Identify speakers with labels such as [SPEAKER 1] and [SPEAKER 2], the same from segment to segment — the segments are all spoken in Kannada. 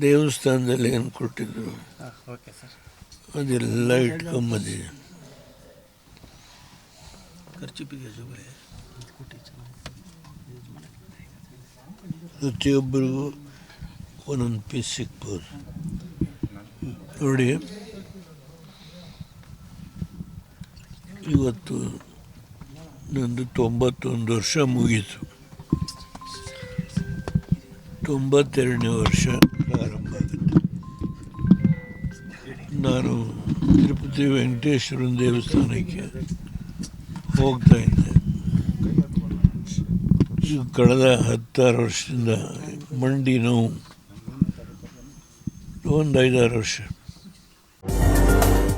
[SPEAKER 1] ದೇವಸ್ಥಾನದಲ್ಲಿ ಏನು ಕೊಟ್ಟಿದ್ರು? ಅದೆಲ್ಲ ಇಟ್ಕೊಂಬಂದಿದೆ ಪ್ರತಿಯೊಬ್ಬರಿಗೂ ಒಂದೊಂದು ಪೀಸ್ ಸಿಗ್ಬೋದು. ನೋಡಿ. ಇವತ್ತು ನಂದು ತೊಂಬತ್ತೊಂದು ವರ್ಷ ಮುಗೀತು. ತೊಂಬತ್ತೆರಡನೇ ವರ್ಷ. ನಾನು ತಿರುಪತಿ ವೆಂಕಟೇಶ್ವರನ ದೇವಸ್ಥಾನಕ್ಕೆ ಹೋಗ್ತಾ ಇದ್ದೆ. ಕಳೆದ ಹತ್ತಾರು ವರ್ಷದಿಂದ ಮಂಡಿ ನೋವು. ಒಂದು ಐದಾರು ವರ್ಷ.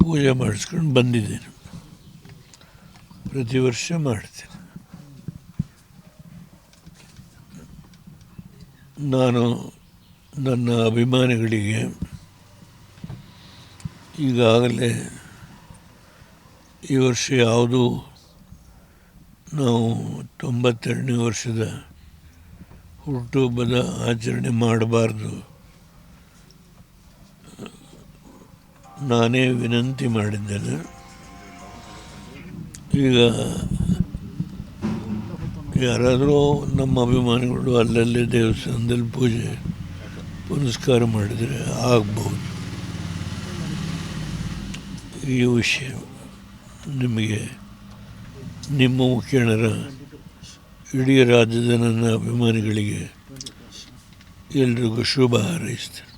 [SPEAKER 1] ಪೂಜೆ ಮಾಡಿಸ್ಕೊಂಡು ಬಂದಿದ್ದೇನೆ. ಪ್ರತಿ ವರ್ಷ ಮಾಡ್ತೇನೆ. ನಾನು ನನ್ನ ಅಭಿಮಾನಿಗಳಿಗೆ ಈಗಾಗಲೇ ಈ ವರ್ಷ ಯಾವುದು ನಾವು ತೊಂಬತ್ತೆರಡನೇ ವರ್ಷದ ಹುಟ್ಟುಹಬ್ಬದ ಆಚರಣೆ ಮಾಡಬಾರ್ದು. ನಾನೇ ವಿನಂತಿ ಮಾಡಿದ್ದೇನೆ. ಈಗ ಯಾರಾದರೂ ನಮ್ಮ ಅಭಿಮಾನಿಗಳು ಅಲ್ಲಲ್ಲೇ ದೇವಸ್ಥಾನದಲ್ಲಿ ಪೂಜೆ ಪುನಸ್ಕಾರ ಮಾಡಿದರೆ ಆಗ್ಬೋದು. ಈ ವಿಷಯ ನಿಮಗೆ ನಿಮ್ಮ ಮುಖೇಣರ ಇಡೀ ರಾಜ್ಯದ ನನ್ನ ಅಭಿಮಾನಿಗಳಿಗೆ ಎಲ್ರಿಗೂ ಶುಭ ಹಾರೈಸ್ತೇನೆ.